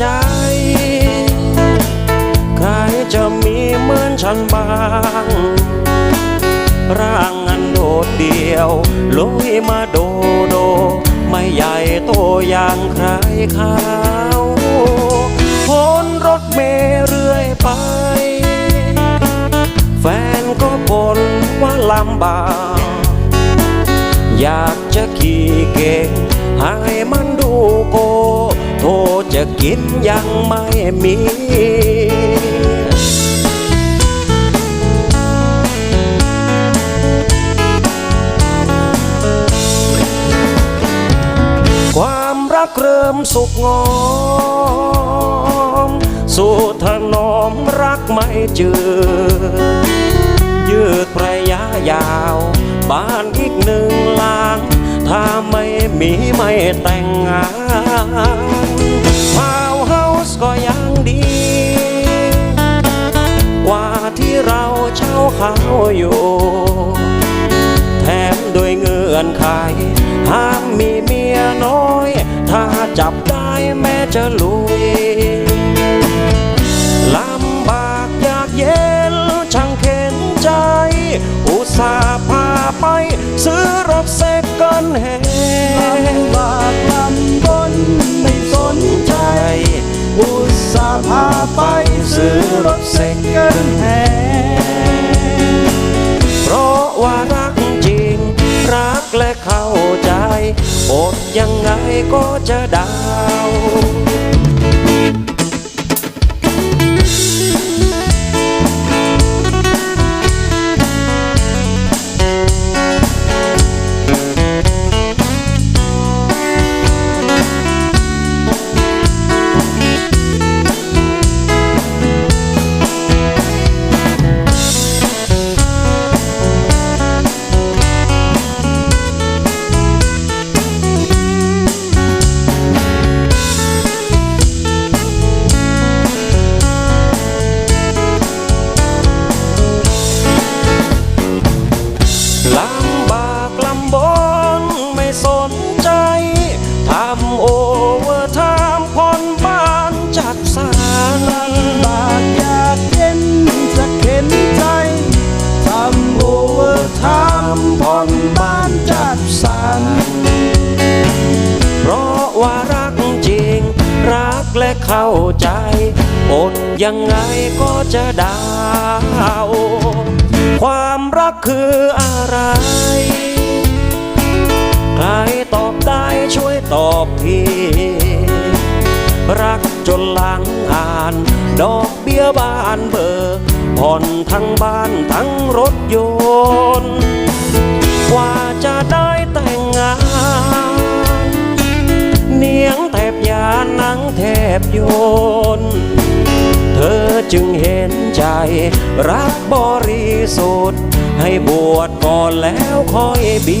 ใจ ใครจะมีเหมือนฉันบ้าง ร่างอันโดดเดี่ยวลุยมาโดโด ไม่ใหญ่โตอย่างใครเขาพ้นรถเมลเรื่อยไป แฟนก็บ่นว่าลำบากอยากจะขี่เก่งให้มันดูโก จะกินยังไม่มีความรักเริ่มสุกงอม สู่ถนอมรักไม่จืดยืดระยะยาว บ้านอีกหนึ่งหลัง ถ้าไม่มีไม่แต่งงาน ก็ยังดี กว่าที่เราเช่าเขาอยู่ แถมโดวยเงื่อนไขห้ามมีเมียน้อย ถ้าจับได้แม้จะลุยลำบากอยากเย็นช่างเข็นใจ อุตส่าห์พาไป ซื้อรถเซ็กกินแฮ พาไปซื้อรถเซ็กเกิลแฮนเพราะว่ารักจริง รักและเข้าใจอดยังไงก็จะดาว ว่ารักจริง รักและเข้าใจ อดยังไงก็จะดาว ความรักคืออะไร ใครตอบได้ช่วยตอบทีรักจนหลังอ่าน ดอกเบี้ยบ้านเบิกผ่อนทั้งบ้านทั้งรถยนต์ กว่าจะได้ น เธอจึงเห็นใจ รักบริสุทธิ์ให้บวชก่อนแล้วค่อยบี